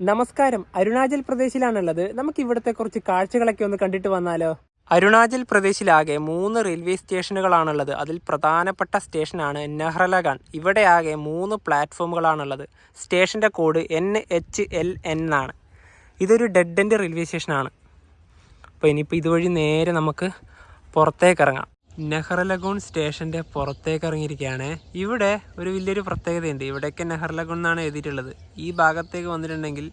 നമസ്കാരം. അരുണാചൽ പ്രദേശിലാണുള്ളത്. നമുക്ക് ഇവിടുത്തെ കുറച്ച് കാഴ്ചകളൊക്കെ ഒന്ന് കണ്ടിട്ട് വന്നാലോ? അരുണാചൽ പ്രദേശിലാകെ മൂന്ന് റെയിൽവേ സ്റ്റേഷനുകളാണുള്ളത്. അതിൽ പ്രധാനപ്പെട്ട സ്റ്റേഷനാണ് നെഹ്റലഗാൻ. ഇവിടെ ആകെ മൂന്ന് പ്ലാറ്റ്ഫോമുകളാണുള്ളത്. സ്റ്റേഷന്റെ code N H L N ആണ് ഇതൊരു ഡെഡ് എൻഡ് റെയിൽവേ സ്റ്റേഷനാണ്. അപ്പോൾ ഇനിയിപ്പോൾ ഇതുവഴി നേരെ നമുക്ക് പുറത്തേക്ക് ഇറങ്ങാം. നെഹ്റലഗൂൺ സ്റ്റേഷന്റെ പുറത്തേക്ക് ഇറങ്ങിയിരിക്കുകയാണ് ഇവിടെ ഒരു വലിയൊരു പ്രത്യേകതയുണ്ട്. ഇവിടെയൊക്കെ നെഹ്റലഗൂൺ എന്നാണ് എഴുതിയിട്ടുള്ളത്. ഈ ഭാഗത്തേക്ക് വന്നിട്ടുണ്ടെങ്കിൽ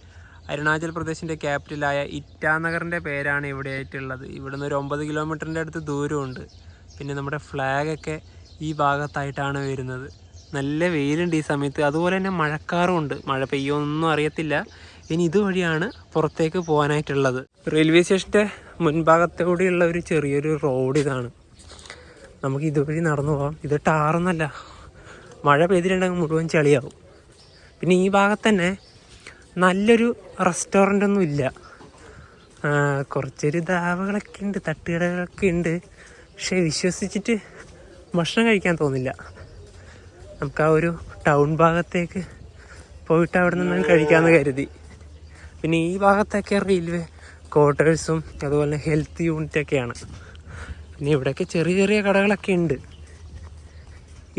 അരുണാചൽ പ്രദേശിന്റെ ക്യാപിറ്റലായ ഇറ്റാനഗറിന്റെ പേരാണ് ഇവിടെ ആയിട്ടുള്ളത്. ഇവിടുന്ന് ഒരു ഒമ്പത് കിലോമീറ്ററിന്റെ അടുത്ത് ദൂരമുണ്ട്. പിന്നെ നമ്മുടെ ഫ്ലാഗൊക്കെ ഈ ഭാഗത്തായിട്ടാണ് വരുന്നത്. നല്ല വെയിലുണ്ട് ഈ സമയത്ത്. അതുപോലെ തന്നെ മഴക്കാറും ഉണ്ട്. മഴ പെയ്യൊന്നും അറിയത്തില്ല. ഇനി ഇതുവഴിയാണ് പുറത്തേക്ക് പോകാനായിട്ടുള്ളത്. റെയിൽവേ സ്റ്റേഷന്റെ മുൻഭാഗത്തോടെയുള്ള ഒരു ചെറിയൊരു റോഡ് ഇതാണ്. നമുക്ക് ഇതുവഴി നടന്നു പോകാം. ഇത് ടാറൊന്നല്ല. മഴ പെയ്തിട്ടുണ്ടെങ്കിൽ മുഴുവൻ ചെളിയാവും. പിന്നെ ഈ ഭാഗത്ത് തന്നെ നല്ലൊരു റെസ്റ്റോറന്റ് ഒന്നും ഇല്ല കുറച്ചൊരു ധാവകളൊക്കെ ഉണ്ട് തട്ടുകടകളൊക്കെ ഉണ്ട്. പക്ഷേ വിശ്വസിച്ചിട്ട് ഭക്ഷണം കഴിക്കാൻ തോന്നില്ല. നമുക്ക് ആ ഒരു ടൗൺ ഭാഗത്തേക്ക് പോയിട്ട് അവിടെ നിന്ന് കഴിക്കാമെന്ന് കരുതി. പിന്നെ ഈ ഭാഗത്തൊക്കെ റെയിൽവേ ക്വാർട്ടേഴ്സും അതുപോലെ ഹെൽത്ത് യൂണിറ്റൊക്കെയാണ്. പിന്നെ ഇവിടെയൊക്കെ ചെറിയ ചെറിയ കടകളൊക്കെ ഉണ്ട്.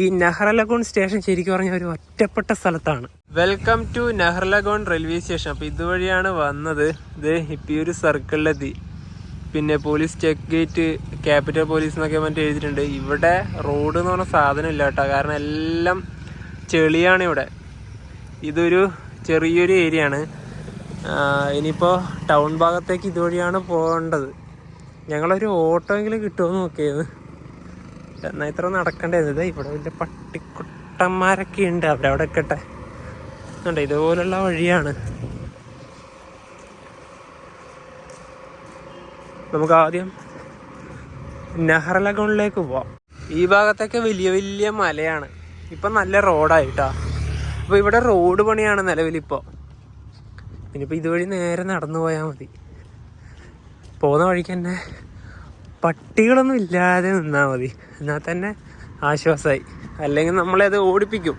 ഈ നെഹ്റലഗോൺ സ്റ്റേഷൻ ശരിക്കും പറഞ്ഞ ഒരു ഒറ്റപ്പെട്ട സ്ഥലത്താണ്. Welcome to Naharlagun railway station. അപ്പോൾ ഇതുവഴിയാണ് വന്നത്. ഇത് ഇപ്പൊ ഈ ഒരു സർക്കിളിലെത്തി. പിന്നെ police check gate capital police എന്നൊക്കെ മറ്റേ എഴുതിയിട്ടുണ്ട്. ഇവിടെ റോഡ് എന്ന് പറഞ്ഞ സാധനം ഇല്ല കേട്ടോ. കാരണം എല്ലാം ചെളിയാണ് ഇവിടെ. ഇതൊരു ചെറിയൊരു ഏരിയ ആണ് ഇനിയിപ്പോൾ ടൗൺ ഭാഗത്തേക്ക് ഇതുവഴിയാണ് പോകേണ്ടത്. ഞങ്ങളൊരു ഓട്ടോ എങ്കിലും കിട്ടുമോ നോക്കിയത് എന്നാൽ ഇത്ര നടക്കേണ്ടത് ഇവിടെ വലിയ പട്ടിക്കുട്ടന്മാരൊക്കെ ഉണ്ട്. അവിടെ അവിടെ നിൽക്കട്ടെ ഉണ്ട് ഇതുപോലുള്ള വഴിയാണ്. നമുക്ക് ആദ്യം നെഹ്റലഗോണിലേക്ക് പോവാം. ഈ ഭാഗത്തൊക്കെ വലിയ വലിയ മലയാണ്. ഇപ്പം നല്ല റോഡായിട്ടാ. അപ്പോൾ ഇവിടെ റോഡ് പണിയാണ് നിലവിലിപ്പോൾ ഇനിയിപ്പോൾ ഇതുവഴി നേരെ നടന്നു പോയാൽ മതി. പോകുന്ന വഴിക്ക് തന്നെ പട്ടികളൊന്നും ഇല്ലാതെ നിന്നാൽ മതി. എന്നാൽ തന്നെ ആശ്വാസമായി അല്ലെങ്കിൽ നമ്മളെ അത് ഓടിപ്പിക്കും.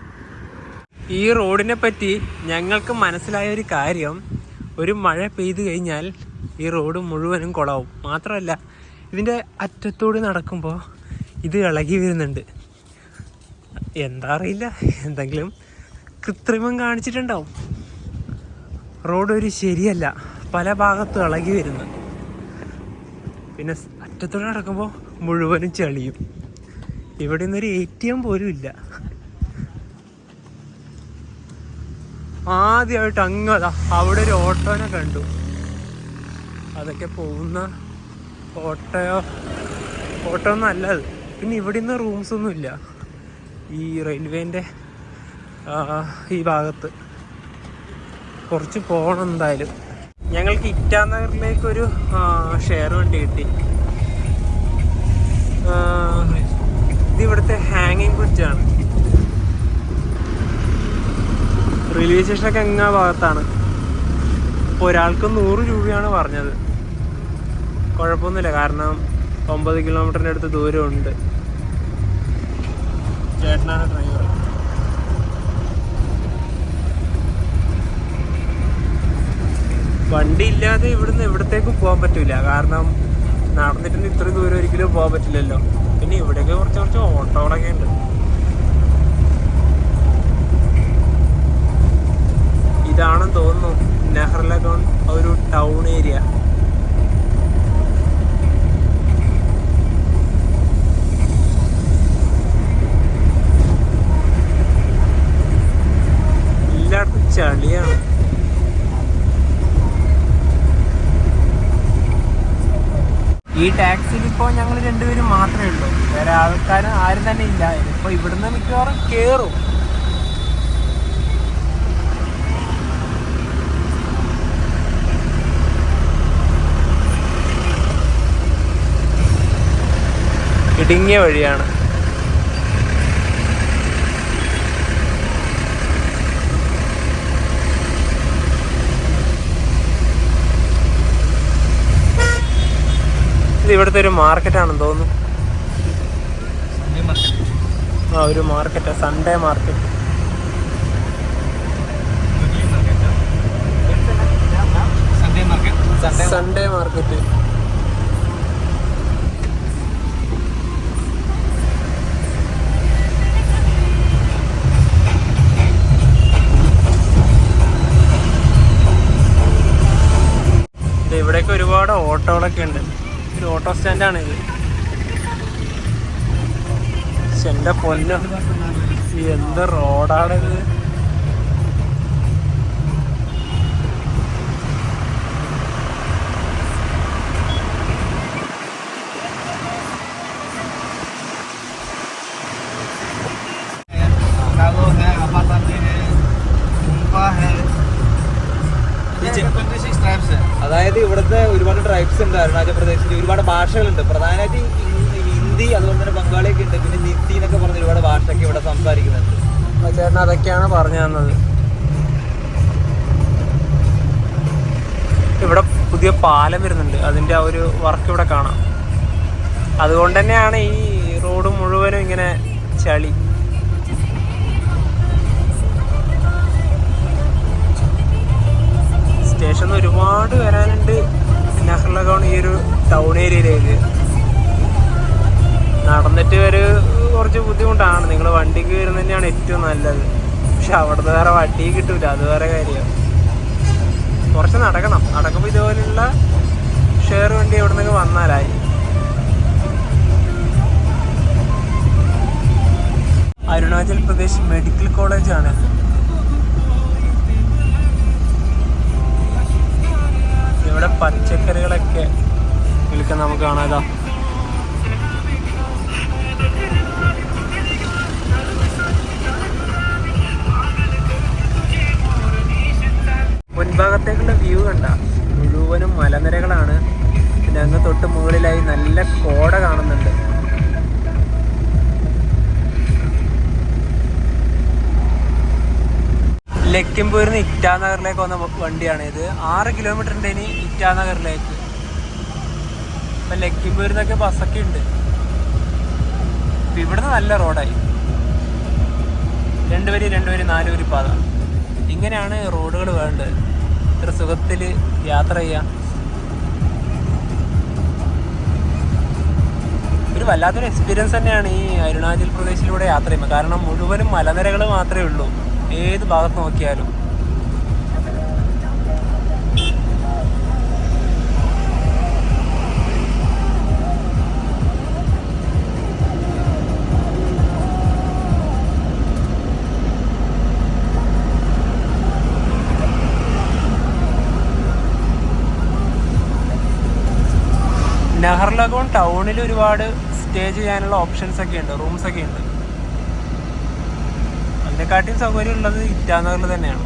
ഈ റോഡിനെ പറ്റി ഞങ്ങൾക്ക് മനസ്സിലായ ഒരു കാര്യം ഒരു മഴ പെയ്തു കഴിഞ്ഞാൽ ഈ റോഡ് മുഴുവനും കുളവും. മാത്രമല്ല ഇതിന്റെ അറ്റത്തോട് നടക്കുമ്പോൾ ഇത് ഇളകി വരുന്നുണ്ട്. എന്താ അറിയില്ല. എന്തെങ്കിലും കൃത്രിമം കാണിച്ചിട്ടുണ്ടാവും. റോഡ് ഒരു ശരിയല്ല. പല ഭാഗത്തും ഇളകി വരുന്നു. പിന്നെ അറ്റത്തോടെ നടക്കുമ്പോൾ മുഴുവനും ചെളിയും. ഇവിടെ നിന്നൊരു എ ടി എം പോലും ഇല്ല. ആദ്യമായിട്ട് അങ്ങതാ അവിടെ ഒരു ഓട്ടോനെ കണ്ടു. അതൊക്കെ പോകുന്ന ഓട്ടോയോ? ഓട്ടോ ഒന്നും അല്ല അത്. പിന്നെ ഇവിടെ നിന്ന് റൂംസ് ഒന്നും ഇല്ല. ഈ റെയിൽവേന്റെ ഈ ഭാഗത്ത്. കുറച്ച് പോകണം എന്തായാലും. ഞങ്ങൾക്ക് ഇറ്റാനഗറിലേക്ക് ഒരു ഷെയർ വണ്ടി കിട്ടി. ഇത് ഇവിടുത്തെ ഹാങ്ങിങ് ബ്രിഡ്ജാണ് റെയിൽവേ സ്റ്റേഷനൊക്കെ എങ്ങാ ഭാഗത്താണ്? അപ്പോൾ ഒരാൾക്ക് നൂറ് രൂപയാണ് പറഞ്ഞത്. കുഴപ്പമൊന്നുമില്ല കാരണം ഒമ്പത് കിലോമീറ്ററിന്റെ അടുത്ത് ദൂരമുണ്ട്. ചേട്ടനാണ് ഡ്രൈവർ വണ്ടി ഇല്ലാതെ ഇവിടുന്ന് എവിടത്തേക്കും പോകാൻ പറ്റില്ല കാരണം നടന്നിട്ടൊന്നും ഇത്ര ദൂരം ഒരിക്കലും പോകാൻ പറ്റില്ലല്ലോ. പിന്നെ ഇവിടെയൊക്കെ കുറച്ച് കുറച്ച് ഓട്ടോകളൊക്കെ ഉണ്ട്. ഇതാണെന്ന് തോന്നുന്നു നെഹ്റലഗോൺ ഒരു ടൗൺ ഏരിയ. എല്ലായിടത്തും ചളിയാണ്. ഈ ടാക്സിയിൽ ഇപ്പോൾ ഞങ്ങൾ രണ്ടുപേരും മാത്രമേ ഉള്ളൂ. വേറെ ആൾക്കാർ ആരും തന്നെ ഇല്ല. ഇപ്പോൾ ഇവിടുന്ന് മിക്കവാറും കയറും ഇടുങ്ങിയ വഴിയാണ്. ഇത് ഇവിടുത്തെ ഒരു മാർക്കറ്റാണെന്ന് തോന്നുന്നു. ആ ഒരു market Sunday market Sunday market ഇവിടെയൊക്കെ ഒരുപാട് ഓട്ടോകളൊക്കെ ഉണ്ട്. ഒരു ഓട്ടോ സ്റ്റാൻഡാണ് ഇത്. എന്റെ പൊന്നോ. എന്ത് റോഡാണിത്? ഇവിടുത്തെ ഒരുപാട് ട്രൈബ്സ് ഉണ്ട് അരുണാചൽ പ്രദേശിൽ ഒരുപാട് ഭാഷകളുണ്ട്. പ്രധാനമായിട്ട് ഹിന്ദി അതുപോലെ തന്നെ ബംഗാളിയൊക്കെ ഉണ്ട്. പിന്നെ നിത്തി എന്നൊക്കെ പറഞ്ഞ ഒരുപാട് ഭാഷയൊക്കെ ഇവിടെ സംസാരിക്കുന്നുണ്ട്. ചേട്ടൻ അതൊക്കെയാണ് പറഞ്ഞു തന്നത്. ഇവിടെ പുതിയ പാലം വരുന്നുണ്ട്. അതിന്റെ ആ ഒരു വർക്ക് ഇവിടെ കാണാം. അതുകൊണ്ട് തന്നെയാണ് ഈ റോഡ് മുഴുവനും ഇങ്ങനെ ചളി. സ്റ്റേഷൻ ഒരുപാട് വരാനുണ്ട്. നഹ്ലഗോൺ ഈ ഒരു ടൗൺ ഏരിയയിലേക്ക് നടന്നിട്ട് ഒരു കുറച്ച് ബുദ്ധിമുട്ടാണ്. നിങ്ങൾ വണ്ടിക്ക് വരുന്നത് തന്നെയാണ് ഏറ്റവും നല്ലത്. പക്ഷെ അവിടുത്തെ വേറെ വണ്ടി കിട്ടൂല. അത് വേറെ കാര്യമാണ് കുറച്ച് നടക്കണം. നടക്കുമ്പോൾ ഇതുപോലുള്ള ഷെയർ വണ്ടി എവിടെ നിന്നൊക്കെ വന്നാലായി. അരുണാചൽ പ്രദേശ് മെഡിക്കൽ കോളേജാണ് ഇവിടെ പച്ചക്കറികളൊക്കെ വിൽക്കാൻ നമുക്ക് കാണാതാ മുൻഭാഗത്തേക്കുള്ള വ്യൂ കണ്ട മുഴുവനും മലനിരകളാണ്. പിന്നെ അങ്ങ് തൊട്ട് മുകളിലായി നല്ല കോട കാണുന്നുണ്ട്. ലക്കിംപൂരിൽ നിന്ന് ഇറ്റാനഗറിലേക്ക് വന്ന വണ്ടിയാണ് ഇത്. ആറ് കിലോമീറ്റർ ഉണ്ട് ഇനി ഇറ്റാനഗറിലേക്ക്. അപ്പൊ ലക്കിംപൂരിൽ നിന്നൊക്കെ ബസ്സൊക്കെ ഉണ്ട്. ഇപ്പൊ ഇവിടുന്ന് നല്ല റോഡായി. രണ്ട് വരി രണ്ട് വരി നാല് വരി പാത. ഇങ്ങനെയാണ് റോഡുകൾ വേണ്ടത്. ഇത്ര സുഖത്തിൽ യാത്ര ചെയ്യാം. ഒരു വല്ലാത്തൊരു എക്സ്പീരിയൻസ് തന്നെയാണ് ഈ അരുണാചൽ പ്രദേശിലൂടെ യാത്ര ചെയ്യുമ്പോൾ കാരണം മുഴുവനും മലനിരകൾ മാത്രമേ ഉള്ളൂ. ഏത് ഭാഗത്ത് നോക്കിയാലും. നഹർലഗോൺ ടൗണിൽ ഒരുപാട് സ്റ്റേ ചെയ്യാനുള്ള ഓപ്ഷൻസ് ഒക്കെ ഉണ്ട് റൂംസ് ഒക്കെ ഉണ്ട്. അതിനെക്കാട്ടിയും സൗകര്യം ഉള്ളത് ഇറ്റാനഗറിൽ തന്നെയാണ്.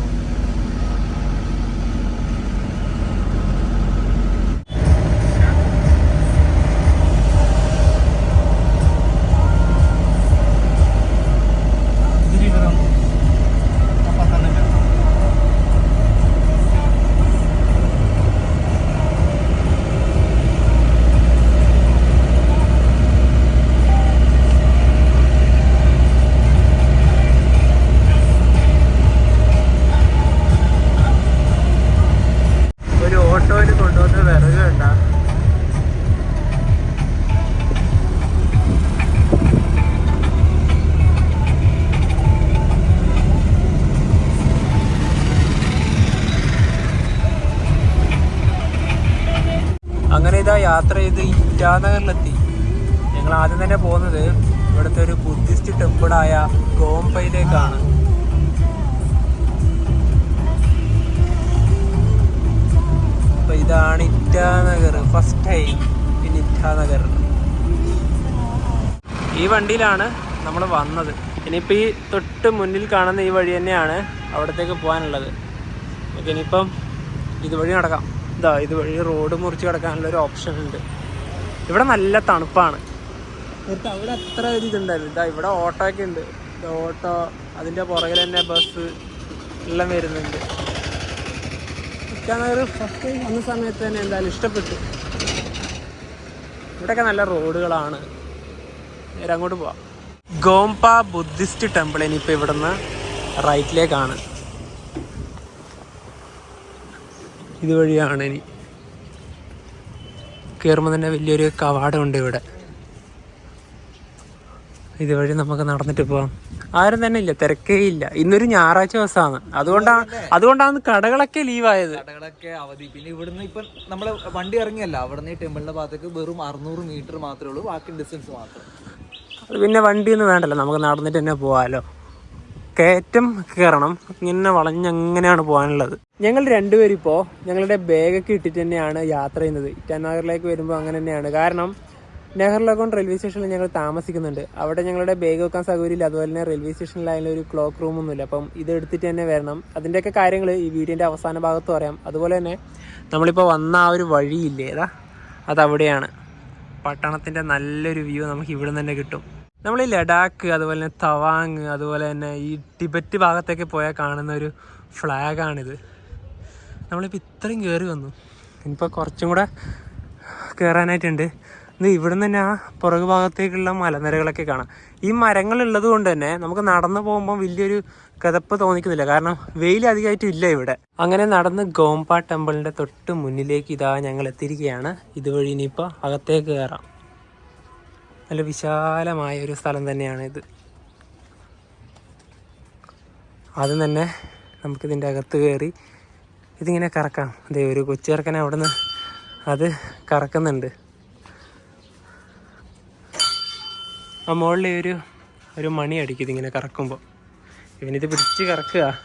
അങ്ങനെ ഇതാ യാത്ര ചെയ്ത് ഇറ്റാനഗറിലെത്തി. ഞങ്ങൾ ആദ്യം തന്നെ പോകുന്നത് ഇവിടുത്തെ ഒരു ബുദ്ധിസ്റ്റ് ടെമ്പിളായ ഗോംപയിലേക്കാണ് അപ്പൊ ഇതാണ് Itanagar first time in Itanagar. ഈ വണ്ടിയിലാണ് നമ്മൾ വന്നത്. ഇനിയിപ്പോൾ ഈ തൊട്ട് മുന്നിൽ കാണുന്ന ഈ വഴി തന്നെയാണ് അവിടത്തേക്ക് പോകാനുള്ളത്. നമുക്ക് ഇനിയിപ്പം ഇതുവഴി നടക്കാം. ഇതാ ഇതുവഴി റോഡ് മുറിച്ച് കിടക്കാനുള്ള ഒരു ഓപ്ഷൻ ഉണ്ട്. ഇവിടെ നല്ല തണുപ്പാണ്. അവിടെ അത്ര ഒരു ഇതുണ്ടായിരുന്നു ഇതാ ഇവിടെ ഓട്ടോ ഒക്കെ ഉണ്ട് ഓട്ടോ അതിന്റെ പുറകിൽ തന്നെ ബസ് എല്ലാം വരുന്നുണ്ട്. ഇക്കാനഗർ ഫസ്റ്റ് വന്ന സമയത്ത് തന്നെ എന്തായാലും ഇഷ്ടപ്പെട്ടു. ഇവിടെയൊക്കെ നല്ല റോഡുകളാണ്. നേരെ അങ്ങോട്ട് പോവാം. ഗോംപ ബുദ്ധിസ്റ്റ് ടെമ്പിൾ ഇനിയിപ്പോൾ ഇവിടുന്ന് റൈറ്റിലേക്കാണ് ഇതുവഴിയാണ് ഇനി. കയറുമ്പോൾ തന്നെ വലിയൊരു കവാടമുണ്ട് ഇവിടെ. ഇതുവഴി നമുക്ക് നടന്നിട്ട് പോവാം. ആരും തന്നെ ഇല്ല തിരക്കേ ഇല്ല. ഇന്നൊരു ഞായറാഴ്ച ദിവസമാണ്. അതുകൊണ്ടാണ് അതുകൊണ്ടാണ് കടകളൊക്കെ ലീവായത് കടകളൊക്കെ അവധി. പിന്നെ ഇവിടുന്ന് ഇപ്പം നമ്മൾ വണ്ടി ഇറങ്ങിയല്ല. അവിടുന്ന് ഈ ടെമ്പിളിന്റെ ഭാഗത്തേക്ക് വെറും അറുന്നൂറ് മീറ്റർ മാത്രമേ ഉള്ളൂ. ബാക്കി ഡിസ്റ്റൻസ് മാത്രം. അത് പിന്നെ വണ്ടിയൊന്നും വേണ്ടല്ലോ. നമുക്ക് നടന്നിട്ട് തന്നെ പോവാലോ. കയറ്റം കയറണം. ഇങ്ങനെ വളഞ്ഞങ്ങനെയാണ് പോകാനുള്ളത്. ഞങ്ങൾ രണ്ടുപേരും ഇപ്പോൾ ഞങ്ങളുടെ ബാഗൊക്കെ ഇട്ടിട്ട് തന്നെയാണ് യാത്ര ചെയ്യുന്നത്. ഇറ്റാനഗറിലേക്ക് വരുമ്പോൾ അങ്ങനെ തന്നെയാണ്. കാരണം നെഹ്റലഗോൺ റെയിൽവേ സ്റ്റേഷനിൽ ഞങ്ങൾ താമസിക്കുന്നുണ്ട്. അവിടെ ഞങ്ങളുടെ ബാഗ് വെക്കാൻ സൗകര്യമില്ല. അതുപോലെ തന്നെ റെയിൽവേ സ്റ്റേഷനിലായാലും ഒരു ക്ലോക്ക് റൂമൊന്നുമില്ല അപ്പം ഇത് എടുത്തിട്ട് തന്നെ വരണം. അതിന്റെയൊക്കെ കാര്യങ്ങൾ ഈ വീഡിയോന്റെ അവസാന ഭാഗത്ത് പറയാം. അതുപോലെ തന്നെ നമ്മളിപ്പോൾ വന്ന ആ ഒരു വഴിയില്ലേ ഏതാ? അതവിടെയാണ്. പട്ടണത്തിന്റെ നല്ലൊരു വ്യൂ നമുക്ക് ഇവിടെ തന്നെ കിട്ടും. നമ്മൾ ഈ ലഡാക്ക് അതുപോലെ തന്നെ തവാങ് അതുപോലെ തന്നെ ഈ ടിബറ്റ് ഭാഗത്തൊക്കെ പോയാൽ കാണുന്ന ഒരു ഫ്ലാഗാണിത്. നമ്മളിപ്പോൾ ഇത്രയും കയറി വന്നു. ഇനിയിപ്പോൾ കുറച്ചും കൂടെ കയറാനായിട്ടുണ്ട് ഇത് ഇവിടെ നിന്ന് തന്നെ ആ പുറകു ഭാഗത്തേക്കുള്ള മലനിരകളൊക്കെ കാണാം. ഈ മരങ്ങളുള്ളത് കൊണ്ട് തന്നെ നമുക്ക് നടന്നു പോകുമ്പോൾ വലിയൊരു കഥപ്പ് തോന്നിക്കുന്നില്ല. കാരണം വെയിൽ അധികമായിട്ടും ഇല്ല ഇവിടെ. അങ്ങനെ നടന്ന് ഗോംപ ടെമ്പിളിന്റെ തൊട്ട് മുന്നിലേക്ക് ഇതാ ഞങ്ങൾ എത്തിയിരിക്കുകയാണ്. ഇതുവഴി ഇനിയിപ്പോൾ അകത്തേക്ക് കയറാം. നല്ല വിശാലമായ ഒരു സ്ഥലം തന്നെയാണ് ഇത്. ആദ്യം തന്നെ നമുക്കിതിന്റെ അകത്ത് കയറി ഇതിങ്ങനെ കറക്കാം. അതെ ഒരു കൊച്ചിറക്കനെ അവിടെ അത് കറക്കുന്നുണ്ട്. ആ മുകളിൽ ഒരു ഒരു മണി അടിക്കും ഇതിങ്ങനെ കറക്കുമ്പോൾ. ഇവനിത് പിടിച്ച് കറക്കുക.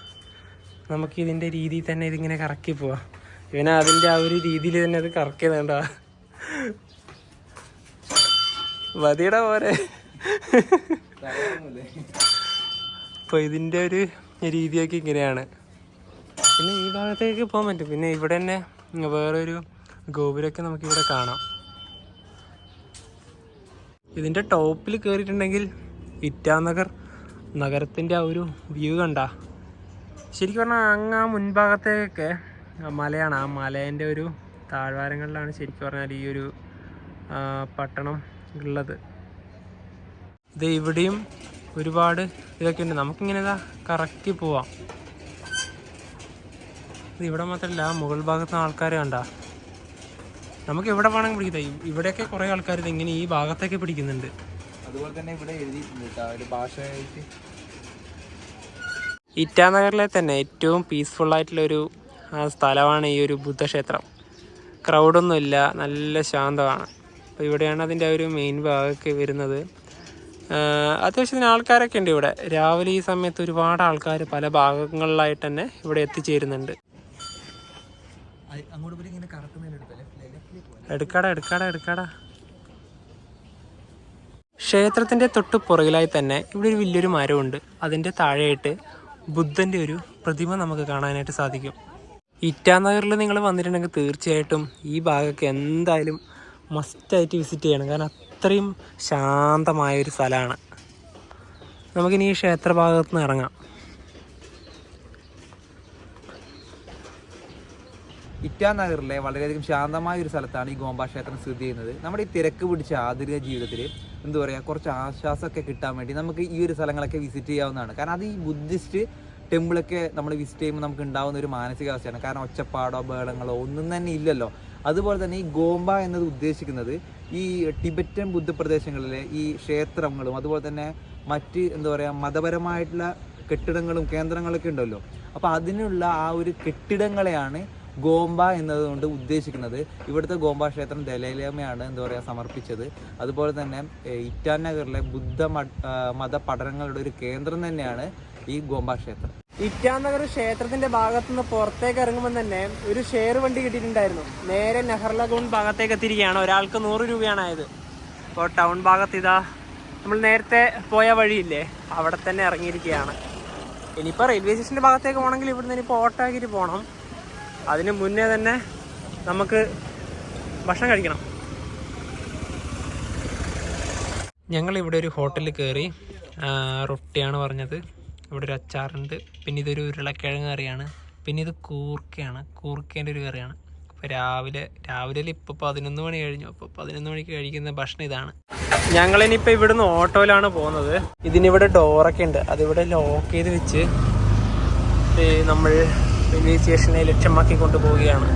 നമുക്കിതിന്റെ രീതിയിൽ തന്നെ ഇതിങ്ങനെ കറക്കി പോവാം. ഇവനതിന്റെ ആ ഒരു രീതിയിൽ തന്നെ അത് കറക്കിയതുണ്ടോ. മതിയുടെ പോരെ അപ്പോൾ ഇതിന്റെ ഒരു രീതിയൊക്കെ ഇങ്ങനെയാണ്. പിന്നെ ഈ ഭാഗത്തേക്ക് പോകാൻ പറ്റും. പിന്നെ ഇവിടെ തന്നെ വേറൊരു ഗോപുരമൊക്കെ നമുക്കിവിടെ കാണാം. ഇതിന്റെ ടോപ്പിൽ കയറിയിട്ടുണ്ടെങ്കിൽ ഇറ്റാനഗർ നഗരത്തിന്റെ ആ ഒരു വ്യൂ കണ്ട. ശരിക്കും പറഞ്ഞാൽ അങ്ങ് ആ മുൻഭാഗത്തേക്കൊക്കെ മലയാണ്. ആ മലേന്റെ ഒരു താഴ്വാരങ്ങളിലാണ് ശരിക്കും പറഞ്ഞാൽ ഈ ഒരു പട്ടണം ഉള്ളത്. ഇത് ഇവിടെയും ഒരുപാട് ഇതൊക്കെ ഉണ്ട്. നമുക്കിങ്ങനെ ഇതാ കറക്റ്റ് പോവാം. ഇത് ഇവിടെ മാത്രമല്ല മുകൾ ഭാഗത്ത് ആൾക്കാർ കണ്ട. നമുക്ക് എവിടെ വേണമെങ്കിൽ പിടിക്കാം. ഇവിടെയൊക്കെ കുറേ ആൾക്കാർ ഇങ്ങനെ ഈ ഭാഗത്തൊക്കെ പിടിക്കുന്നുണ്ട്. അതുപോലെ തന്നെ ഇവിടെ എഴുതിയിട്ടുണ്ട് ഒരു ഭാഷയായിട്ട്. ഇറ്റാനഗറിലെ തന്നെ ഏറ്റവും പീസ്ഫുൾ ആയിട്ടുള്ളൊരു ഒരു സ്ഥലമാണ് ഈ ഒരു ബുദ്ധക്ഷേത്രം. ക്രൗഡൊന്നുമില്ല നല്ല ശാന്തമാണ്. അപ്പോൾ ഇവിടെയാണ് അതിന്റെ ഒരു മെയിൻ ഭാഗമൊക്കെ വരുന്നത്. അത്യാവശ്യത്തിന് ആൾക്കാരൊക്കെ ഉണ്ട് ഇവിടെ. രാവിലെ ഈ സമയത്ത് ഒരുപാട് ആൾക്കാർ പല ഭാഗങ്ങളിലായിട്ട് തന്നെ ഇവിടെ എത്തിച്ചേരുന്നുണ്ട്. എടുക്കാടാ എടുക്കാടാ എടുക്കാടാ. ക്ഷേത്രത്തിന്റെ തൊട്ട് പുറകിലായി തന്നെ ഇവിടെ ഒരു വലിയൊരു മരമുണ്ട്. അതിന്റെ താഴെയായിട്ട് ബുദ്ധന്റെ ഒരു പ്രതിമ നമുക്ക് കാണാനായിട്ട് സാധിക്കും. ഇറ്റാനഗറിൽ നിങ്ങൾ വന്നിട്ടുണ്ടെങ്കിൽ തീർച്ചയായിട്ടും ഈ ഭാഗമൊക്കെ എന്തായാലും മസ്റ്റായിട്ട് വിസിറ്റ് ചെയ്യണം. കാരണം അത്രയും ശാന്തമായ ഒരു സ്ഥലമാണ്. നമുക്കിനി ഈ ക്ഷേത്ര ഭാഗത്ത് നിന്ന് ഇറങ്ങാം ഇറ്റാനഗറിലെ വളരെയധികം ശാന്തമായ ഒരു സ്ഥലത്താണ് ഈ ഗോംബ ക്ഷേത്രം സ്ഥിതി ചെയ്യുന്നത്. നമ്മുടെ ഈ തിരക്ക് പിടിച്ച ആധുനിക ജീവിതത്തിൽ എന്താ പറയുക കുറച്ച് ആശ്വാസമൊക്കെ കിട്ടാൻ വേണ്ടി നമുക്ക് ഈ ഒരു സ്ഥലങ്ങളൊക്കെ വിസിറ്റ് ചെയ്യാവുന്നതാണ്. കാരണം അത് ഈ ബുദ്ധിസ്റ്റ് ടെമ്പിളൊക്കെ നമ്മൾ വിസിറ്റ് ചെയ്യുമ്പോൾ നമുക്ക് ഉണ്ടാകുന്ന ഒരു മാനസികാവസ്ഥയാണ്. കാരണം ഒച്ചപ്പാടോ ബേളങ്ങളോ ഒന്നും തന്നെ ഇല്ലല്ലോ. അതുപോലെ തന്നെ ഈ ഗോംബ എന്നത് ഉദ്ദേശിക്കുന്നത് ഈ ടിബറ്റൻ ബുദ്ധപ്രദേശങ്ങളിലെ ഈ ക്ഷേത്രങ്ങളും അതുപോലെ തന്നെ മറ്റ് എന്താ പറയുക മതപരമായിട്ടുള്ള കെട്ടിടങ്ങളും കേന്ദ്രങ്ങളൊക്കെ ഉണ്ടല്ലോ. അപ്പോൾ അതിനുള്ള ആ ഒരു കെട്ടിടങ്ങളെയാണ് ഗോംബ എന്നതുകൊണ്ട് ഉദ്ദേശിക്കുന്നത്. ഇവിടുത്തെ ഗോംബ ക്ഷേത്രം ദലൈലമയാണ് എന്താ പറയുക സമർപ്പിച്ചത്. അതുപോലെ തന്നെ ഇറ്റാനഗറിലെ ബുദ്ധ മത പഠനങ്ങളുടെ ഒരു കേന്ദ്രം തന്നെയാണ് ഈ ഗോംബ ക്ഷേത്രം. ഇറ്റാനഗർ ക്ഷേത്രത്തിന്റെ ഭാഗത്തു നിന്ന് പുറത്തേക്ക് ഇറങ്ങുമ്പോൾ തന്നെ ഒരു ഷെയർ വണ്ടി കിട്ടിയിട്ടുണ്ടായിരുന്നു. നേരെ നെഹർലഗൂൺ ഭാഗത്തേക്ക് എത്തിയിരിക്കുകയാണ്. ഒരാൾക്ക് നൂറ് രൂപയാണ് ആയത് അപ്പോൾ ടൗൺ ഭാഗത്ത് ഇതാ നമ്മൾ നേരത്തെ പോയ വഴിയില്ലേ? അവിടെ തന്നെ ഇറങ്ങിയിരിക്കുകയാണ്. ഇനിയിപ്പോൾ റെയിൽവേ സ്റ്റേഷന്റെ ഭാഗത്തേക്ക് പോകണമെങ്കിൽ ഇവിടുന്ന് ഇനിയിപ്പോൾ ഓട്ടോ ആക്കിയിട്ട് പോകണം. അതിന് മുന്നേ തന്നെ നമുക്ക് ഭക്ഷണം കഴിക്കണം. ഞങ്ങൾ ഇവിടെ ഒരു ഹോട്ടലിൽ കയറി റൊട്ടിയാണ് പറഞ്ഞത്. ഇവിടെ ഒരു അച്ചാറുണ്ട്. പിന്നെ ഇതൊരു ഉരുളക്കിഴങ്ങ് കറിയാണ്. പിന്നെ ഇത് കൂർക്കയാണ്. കൂർക്കേന്റെ ഒരു കറിയാണ്. അപ്പോൾ രാവിലെ രാവിലെ ഇപ്പോൾ പതിനൊന്ന് മണി കഴിഞ്ഞു. അപ്പോൾ പതിനൊന്ന് മണിക്ക് കഴിക്കുന്ന ഭക്ഷണം ഇതാണ്. ഞങ്ങളിനിപ്പോൾ ഇവിടുന്ന് ഓട്ടോയിലാണ് പോകുന്നത്. ഇതിനിവിടെ ഡോറൊക്കെ ഉണ്ട് അതിവിടെ ലോക്ക് ചെയ്ത് വെച്ച് നമ്മൾ റെയിൽവേ സ്റ്റേഷനെ ലക്ഷ്യമാക്കി കൊണ്ടുപോവുകയാണ്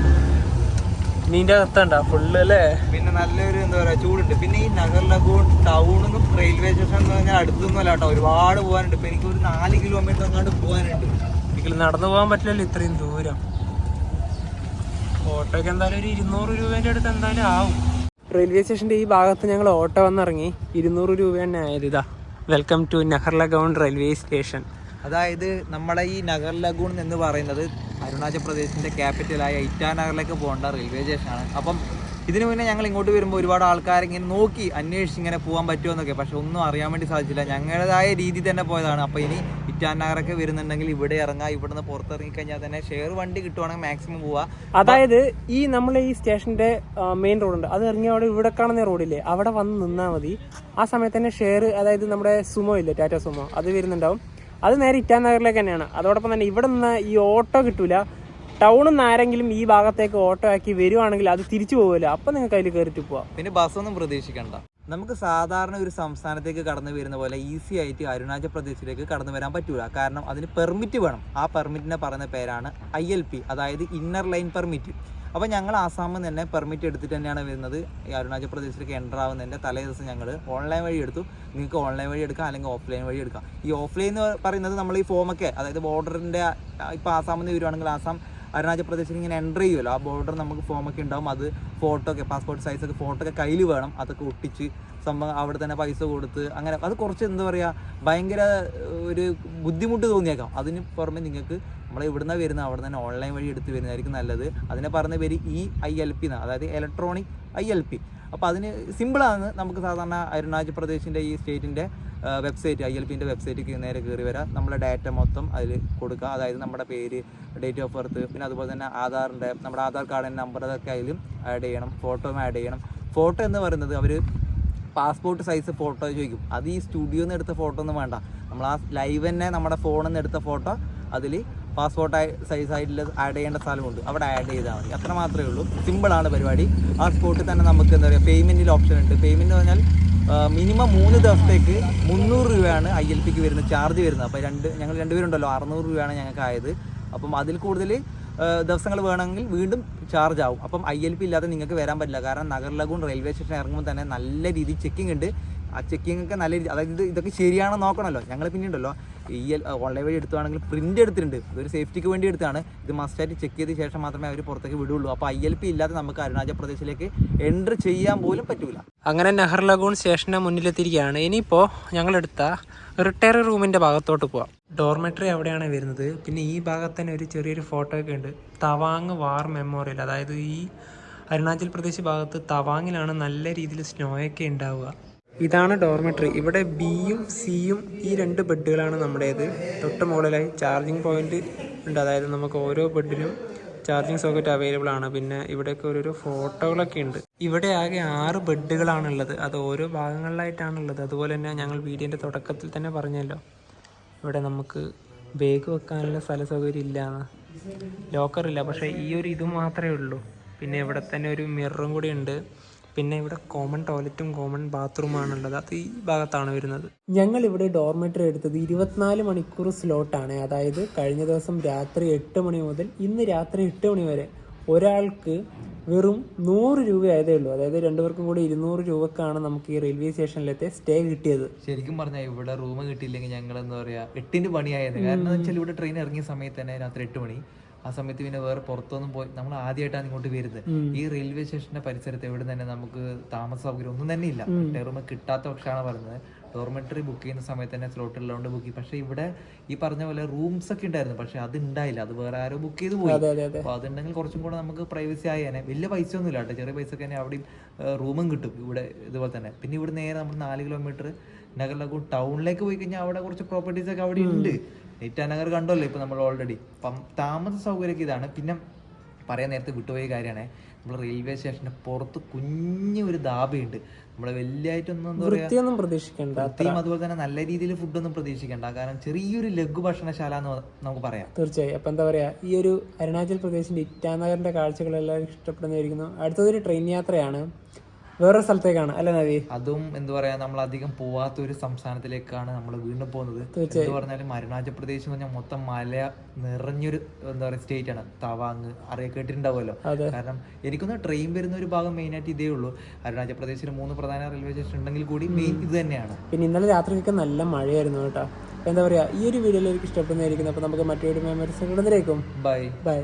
നീന്റെ അകത്തുണ്ടോ ഫുള്ള് അല്ലേ? പിന്നെ നല്ലൊരു എന്താ പറയാ ചൂടുണ്ട്. പിന്നെ ഈ നഗർ ടൗണും ടൗണിന്നും റെയിൽവേ സ്റ്റേഷൻ എന്ന് പറഞ്ഞാൽ അടുത്തൊന്നും അല്ല കേട്ടോ. ഒരുപാട് പോകാനുണ്ട്. ഇപ്പൊ എനിക്ക് ഒരു നാല് കിലോമീറ്റർ അങ്ങോട്ട് പോകാനുണ്ട്. എനിക്ക് നടന്നു പോകാൻ പറ്റില്ലല്ലോ ഇത്രയും ദൂരം. ഓട്ടോയ്ക്ക് എന്തായാലും ഒരു ഇരുന്നൂറ് രൂപേന്റെ അടുത്ത് എന്തായാലും ആവും. റെയിൽവേ സ്റ്റേഷന്റെ ഈ ഭാഗത്ത് ഞങ്ങൾ ഓട്ടോ വന്നിറങ്ങി. ഇരുന്നൂറ് രൂപ തന്നെ ആയത് ഇതാ. Welcome to Naharlagun railway station അതായത് നമ്മളെ ഈ നഗർ ലഗൂൺ എന്ന് പറയുന്നത് അരുണാചൽ പ്രദേശിന്റെ ക്യാപിറ്റലായ ഇറ്റാനഗറിലേക്ക് പോകേണ്ട റെയിൽവേ സ്റ്റേഷനാണ്. അപ്പം ഇതിനു മുന്നേ ഞങ്ങൾ ഇങ്ങോട്ട് വരുമ്പോൾ ഒരുപാട് ആൾക്കാർ ഇങ്ങനെ നോക്കി അന്വേഷിച്ച് ഇങ്ങനെ പോകാൻ പറ്റുമോ എന്നൊക്കെ. പക്ഷെ ഒന്നും അറിയാൻ വേണ്ടി സാധിച്ചില്ല. ഞങ്ങളുടേതായ രീതി തന്നെ പോയതാണ്. അപ്പോൾ ഇനി ഇറ്റാനഗറൊക്കെ വരുന്നുണ്ടെങ്കിൽ ഇവിടെ ഇറങ്ങാം ഇവിടെ നിന്ന് പുറത്തിറങ്ങി കഴിഞ്ഞാൽ തന്നെ ഷെയർ വണ്ടി കിട്ടുവാണെങ്കിൽ മാക്സിമം പോവാ. അതായത് ഈ നമ്മൾ ഈ സ്റ്റേഷന്റെ മെയിൻ റോഡുണ്ട് അത് ഇറങ്ങിയ അവിടെ ഇവിടെ കാണുന്ന റോഡില്ലേ അവിടെ വന്ന് നിന്നാൽ മതി. ആ സമയത്ത് തന്നെ ഷെയർ അതായത് നമ്മുടെ സുമോ ഇല്ലേ? ടാറ്റ സുമോ. അത് വരുന്നുണ്ടാവും. അത് നേരെ ഇറ്റാനഗറിലേക്ക് തന്നെയാണ്. അതോടൊപ്പം തന്നെ ഇവിടെ നിന്ന് ഈ ഓട്ടോ കിട്ടൂല. ടൗണിൽ നിന്ന് ആരെങ്കിലും ഈ ഭാഗത്തേക്ക് ഓട്ടോ ആക്കി വരുവാണെങ്കിൽ അത് തിരിച്ചു പോകുമല്ലോ അപ്പം നിങ്ങൾക്ക് അതിൽ കയറിട്ട് പോവാം. പിന്നെ ബസ്സൊന്നും പ്രതീക്ഷിക്കണ്ട. നമുക്ക് സാധാരണ ഒരു സംസ്ഥാനത്തേക്ക് കടന്നു വരുന്ന പോലെ ഈസി ആയിട്ട് അരുണാചൽ പ്രദേശിലേക്ക് കടന്നു വരാൻ പറ്റൂല. കാരണം അതിന് പെർമിറ്റ് വേണം. ആ പെർമിറ്റിനെ പറയുന്ന പേരാണ് ഐ അതായത് ഇന്നർ ലൈൻ പെർമിറ്റ് അപ്പോൾ ഞങ്ങൾ ആസാമിൽ നിന്ന് തന്നെ പെർമിറ്റ് എടുത്തിട്ട് തന്നെയാണ് വരുന്നത്. ഈ അരുണാചൽ പ്രദേശിലേക്ക് എന്റർ ആവുന്നതിന്റെ തലേ ദിവസം ഞങ്ങൾ ഓൺലൈൻ വഴി എടുത്തു. നിങ്ങൾക്ക് ഓൺലൈൻ വഴി എടുക്കാം അല്ലെങ്കിൽ ഓഫ്ലൈൻ വഴി എടുക്കാം. ഈ ഓഫ്ലൈൻ എന്ന് പറയുന്നത് നമ്മൾ ഈ ഫോമൊക്കെ അതായത് ബോർഡറിന്റെ ഇപ്പോൾ ആസാമിൽ നിന്ന് വരുവാണെങ്കിൽ ആസാം അരുണാചൽ പ്രദേശിൽ ഇങ്ങനെ എന്റർ ചെയ്യുമല്ലോ ആ ബോർഡർ നമുക്ക് ഫോമൊക്കെ ഉണ്ടാവും. അത് ഫോട്ടോ ഒക്കെ പാസ്പോർട്ട് സൈസൊക്കെ ഫോട്ടോ ഒക്കെ കയ്യിൽ വേണം. അതൊക്കെ ഒട്ടിച്ച് സംഭവം അവിടെ തന്നെ പൈസ കൊടുത്ത് അങ്ങനെ. അത് കുറച്ച് എന്താ പറയുക ഭയങ്കര ഒരു ബുദ്ധിമുട്ട് തോന്നിയേക്കാം. അതിന് പുറമെ നിങ്ങൾക്ക് നമ്മൾ ഇവിടുന്ന് വരുന്ന അവിടെ തന്നെ ഓൺലൈൻ വഴി എടുത്ത് വരുന്നതായിരിക്കും നല്ലത്. അതിനെ പറഞ്ഞ പേര് ഇ ഐ എൽ പി എന്നാണ് അതായത് ഇലക്ട്രോണിക് ഐ എൽ പി അപ്പോൾ അതിന് സിമ്പിളാണ് നമുക്ക് സാധാരണ അരുണാചൽ പ്രദേശിന്റെ ഈ സ്റ്റേറ്റിന്റെ വെബ്സൈറ്റ് ഐ എൽ പിന്റെ വെബ്സൈറ്റിൽ നേരെ കയറി വരാം. നമ്മുടെ ഡാറ്റ മൊത്തം അതിൽ കൊടുക്കുക അതായത് നമ്മുടെ പേര് ഡേറ്റ് ഓഫ് ബർത്ത് പിന്നെ അതുപോലെ തന്നെ ആധാറിന്റെ നമ്മുടെ ആധാർ കാർഡിന്റെ നമ്പർ അതൊക്കെ അതിലും ആഡ് ചെയ്യണം. ഫോട്ടോ ആഡ് ചെയ്യണം. ഫോട്ടോ എന്ന് പറയുന്നത് അവർ പാസ്പോർട്ട് സൈസ് ഫോട്ടോ ചോദിക്കും. അത് ഈ സ്റ്റുഡിയോയിൽ നിന്ന് എടുത്ത ഫോട്ടോ ഒന്നും വേണ്ട. നമ്മൾ ആ ലൈവ് തന്നെ നമ്മുടെ ഫോണിൽ നിന്ന് എടുത്ത ഫോട്ടോ അതിൽ പാസ്പോർട്ട് സൈസ് ആയിട്ടുള്ള ആഡ് ചെയ്യേണ്ട സ്ഥലമുണ്ട്. അവിടെ ആഡ് ചെയ്താൽ മതി. അത്ര മാത്രമേ ഉള്ളൂ. സിമ്പിളാണ് പരിപാടി. ആ സ്പോട്ടിൽ തന്നെ നമുക്ക് എന്താ പറയുക പേയ്മെന്റിൽ ഓപ്ഷൻ ഉണ്ട്. പേയ്മെന്റ് പറഞ്ഞാൽ മിനിമം മൂന്ന് ദിവസത്തേക്ക് മുന്നൂറ് രൂപയാണ് ഐ എൽ പിക്ക് വരുന്ന ചാർജ് വരുന്നത്. അപ്പോൾ രണ്ട് ഞങ്ങൾ രണ്ടുപേരുണ്ടല്ലോ അറുന്നൂറ് രൂപയാണ് ഞങ്ങൾക്ക് ആയത്. അപ്പം അതിൽ കൂടുതൽ ദിവസങ്ങൾ വേണമെങ്കിൽ വീണ്ടും ചാർജ് ആവും. അപ്പം ഐ എൽ പി ഇല്ലാതെ നിങ്ങൾക്ക് വരാൻ പറ്റില്ല. കാരണം നഗർ ലഗൂൺ റെയിൽവേ സ്റ്റേഷൻ ഇറങ്ങുമ്പോൾ തന്നെ നല്ല രീതിയിൽ ചെക്കിംഗ് ഉണ്ട്. ആ ചെക്കിംഗ് ഒക്കെ നല്ല രീതി അതായത് ഇത് ഇതൊക്കെ ശരിയാണോ നോക്കണമല്ലോ. ഞങ്ങൾ പിന്നെ ഉണ്ടല്ലോ ഈ ഓൺലൈൻ വഴി എടുത്തുവാണെങ്കിൽ പ്രിന്റ് എടുത്തിട്ടുണ്ട്. ഇതൊരു സേഫ്റ്റിക്ക് വേണ്ടി എടുത്താണ്. ഇത് മസ്റ്റായിട്ട് ചെക്ക് ചെയ്ത ശേഷം മാത്രമേ അവർ പുറത്തേക്ക് വിടുള്ളൂ. അപ്പോൾ ഐ എൽ പി ഇല്ലാതെ നമുക്ക് അരുണാചൽ പ്രദേശിലേക്ക് എൻട്രി ചെയ്യാൻ പോലും പറ്റൂല. അങ്ങനെ നെഹർലഗൂൺ സ്റ്റേഷന്റെ മുന്നിലെത്തിയിരിക്കുകയാണ്. ഇനിയിപ്പോൾ ഞങ്ങളെടുത്ത റിട്ടയർ റൂമിന്റെ ഭാഗത്തോട്ട് പോവാം. ഡോർമെട്രി അവിടെയാണ് വരുന്നത്. പിന്നെ ഈ ഭാഗത്ത് തന്നെ ഒരു ചെറിയൊരു ഫോട്ടോ ഒക്കെ ഉണ്ട്. തവാങ് വാർ മെമ്മോറിയൽ അതായത് ഈ അരുണാചൽ പ്രദേശ് ഭാഗത്ത് തവാങ്ങിലാണ് നല്ല രീതിയിൽ സ്നോയൊക്കെ ഉണ്ടാവുക. ഇതാണ് ഡോർമെട്രി. ഇവിടെ ബിയും സിയും ഈ രണ്ട് ബെഡുകളാണ് നമ്മുടേത്. തൊട്ട് മുകളിലായി ചാർജിങ് പോയിന്റ് ഉണ്ട്. അതായത് നമുക്ക് ഓരോ ബെഡിലും ചാർജിങ് സോക്കറ്റ് അവൈലബിൾ ആണ്. പിന്നെ ഇവിടെയൊക്കെ ഓരോരോ ഫോട്ടോകളൊക്കെ ഉണ്ട്. ഇവിടെ ആകെ ആറ് ബെഡുകളാണുള്ളത്. അത് ഓരോ ഭാഗങ്ങളിലായിട്ടാണുള്ളത്. അതുപോലെ തന്നെ ഞങ്ങൾ വീഡിയോന്റെ തുടക്കത്തിൽ തന്നെ പറഞ്ഞല്ലോ. ഇവിടെ നമുക്ക് ബാഗ് വെക്കാനുള്ള സ്ഥല സൗകര്യം ഇല്ലാന്ന് ലോക്കറില്ല പക്ഷേ ഈ ഒരു ഇത് മാത്രമേ ഉള്ളൂ. പിന്നെ ഇവിടെ തന്നെ ഒരു മിററും കൂടി ഉണ്ട്. പിന്നെ ഇവിടെ കോമൺ ടോയ്ലറ്റും കോമൺ ബാത്റൂമാണുള്ളത് അത് ഈ ഭാഗത്താണ് വരുന്നത്. ഞങ്ങൾ ഇവിടെ ഡോർമെറ്ററി എടുത്തത് ഇരുപത്തിനാല് മണിക്കൂർ സ്ലോട്ടാണ് അതായത് കഴിഞ്ഞ ദിവസം രാത്രി എട്ട് മണി മുതൽ ഇന്ന് രാത്രി എട്ട് മണി വരെ ഒരാൾക്ക് വെറും നൂറ് രൂപ ആയതേ ഉള്ളൂ. അതായത് രണ്ടുപേർക്കും കൂടി ഇരുന്നൂറ് രൂപക്കാണ് നമുക്ക് ഈ റെയിൽവേ സ്റ്റേഷനിലത്തെ സ്റ്റേ കിട്ടിയത്. ശരിക്കും പറഞ്ഞാൽ ഇവിടെ റൂം കിട്ടിയില്ലെങ്കിൽ ഞങ്ങൾ എന്താ പറയാ എട്ടിന്റെ പണിയായത് കാരണം എന്ന് വെച്ചാൽ ഇവിടെ ട്രെയിൻ ഇറങ്ങിയ സമയത്ത് തന്നെ രാത്രി എട്ട് മണി. ആ സമയത്ത് പിന്നെ വേറെ പുറത്തൊന്നും പോയി നമ്മൾ ആദ്യമായിട്ടാണ് ഇങ്ങോട്ട് വരുന്നത്. ഈ റെയിൽവേ സ്റ്റേഷന്റെ പരിസരത്ത് എവിടെ തന്നെ നമുക്ക് താമസ സൗകര്യം ഒന്നും തന്നെ ഇല്ല. റൂം കിട്ടാത്ത പക്ഷമാണ് പറയുന്നത്. ഡോർമെറ്ററി ബുക്ക് ചെയ്യുന്ന സമയത്ത് തന്നെ സ്ലോട്ട് ഉള്ളതുകൊണ്ട് ബുക്ക് ചെയ്യും. പക്ഷെ ഇവിടെ ഈ പറഞ്ഞ പോലെ റൂംസ് ഒക്കെ ഉണ്ടായിരുന്നു. പക്ഷെ അത് ഉണ്ടായില്ല അത് വേറെ ആരോ ബുക്ക് ചെയ്ത് പോയി. അപ്പൊ അതുണ്ടെങ്കിൽ കുറച്ചും കൂടെ നമുക്ക് പ്രൈവസി ആയി ആയേനെ വലിയ പൈസ ഒന്നും ഇല്ല കേട്ടോ ചെറിയ പൈസ ഒക്കെ തന്നെ അവിടെയും റൂമും കിട്ടും. ഇവിടെ ഇതുപോലെ തന്നെ. പിന്നെ ഇവിടെ നേരെ നമ്മൾ നാല് കിലോമീറ്റർ നഗർലഗൂൺ ടൗണിലേക്ക് പോയി കഴിഞ്ഞാൽ അവിടെ കുറച്ച് പ്രോപ്പർട്ടീസ് ഒക്കെ അവിടെ ഉണ്ട്. നെറ്റാനഗർ കണ്ടല്ലോ ഇപ്പം നമ്മൾ ഓൾറെഡി അപ്പം താമസ സൗകര്യമൊക്കെ ഇതാണ്. പിന്നെ പറയാൻ നേരത്തെ വിട്ടുപോയ കാര്യമാണ്. നമ്മൾ റെയിൽവേ സ്റ്റേഷന്റെ പുറത്ത് കുഞ്ഞു ഒരു ധാബയുണ്ട്. നമ്മൾ വലിയായിട്ടൊന്നും എന്താ പറയുക പ്രതീക്ഷിക്കേണ്ട വൃത്തിയും അതുപോലെ തന്നെ നല്ല രീതിയിൽ ഫുഡൊന്നും പ്രതീക്ഷിക്കേണ്ട. കാരണം ചെറിയൊരു ലഘു ഭക്ഷണശാല എന്ന് നമുക്ക് പറയാം. തീർച്ചയായും. അപ്പം എന്താ പറയുക ഈ ഒരു അരുണാചൽ പ്രദേശിന്റെ ഇറ്റാനഗറിന്റെ കാഴ്ചകളെല്ലാവരും ഇഷ്ടപ്പെടുന്നതായിരിക്കുന്നു. അടുത്തതൊരു ട്രെയിൻ യാത്രയാണ്. വേറൊരു സ്ഥലത്തേക്കാണ് അല്ലേ നവി? അതും എന്താ പറയാ നമ്മൾ അധികം പോവാത്ത ഒരു സംസ്ഥാനത്തിലേക്കാണ് നമ്മൾ വീണ്ടും പോകുന്നത്. എന്ന് പറഞ്ഞാലും അരുണാചൽ പ്രദേശ് എന്ന് പറഞ്ഞാൽ മൊത്തം മല നിറഞ്ഞൊരു എന്താ പറയാ സ്റ്റേറ്റ് ആണ്. തവാങ് അറിയ കേട്ടിട്ടുണ്ടാവുമല്ലോ. കാരണം എനിക്കൊന്ന് ട്രെയിൻ വരുന്ന ഒരു ഭാഗം മെയിൻ ആയിട്ട് ഇതേ ഉള്ളൂ. അരുണാചൽ പ്രദേശിൽ മൂന്ന് പ്രധാന റെയിൽവേ സ്റ്റേഷൻ ഉണ്ടെങ്കിൽ കൂടി മെയിൻ ഇത് തന്നെയാണ്. പിന്നെ ഇന്നലെ രാത്രിയൊക്കെ നല്ല മഴയായിരുന്നു കേട്ടോ. എന്താ പറയാ ഈ ഒരു വീഡിയോയിൽ എനിക്ക് ഇഷ്ടപ്പെടുന്നതായിരിക്കും അപ്പൊ നമുക്ക് മറ്റൊരു മെമ്മറീസ് കൊണ്ടുവന്നേക്കും ബൈ ബൈ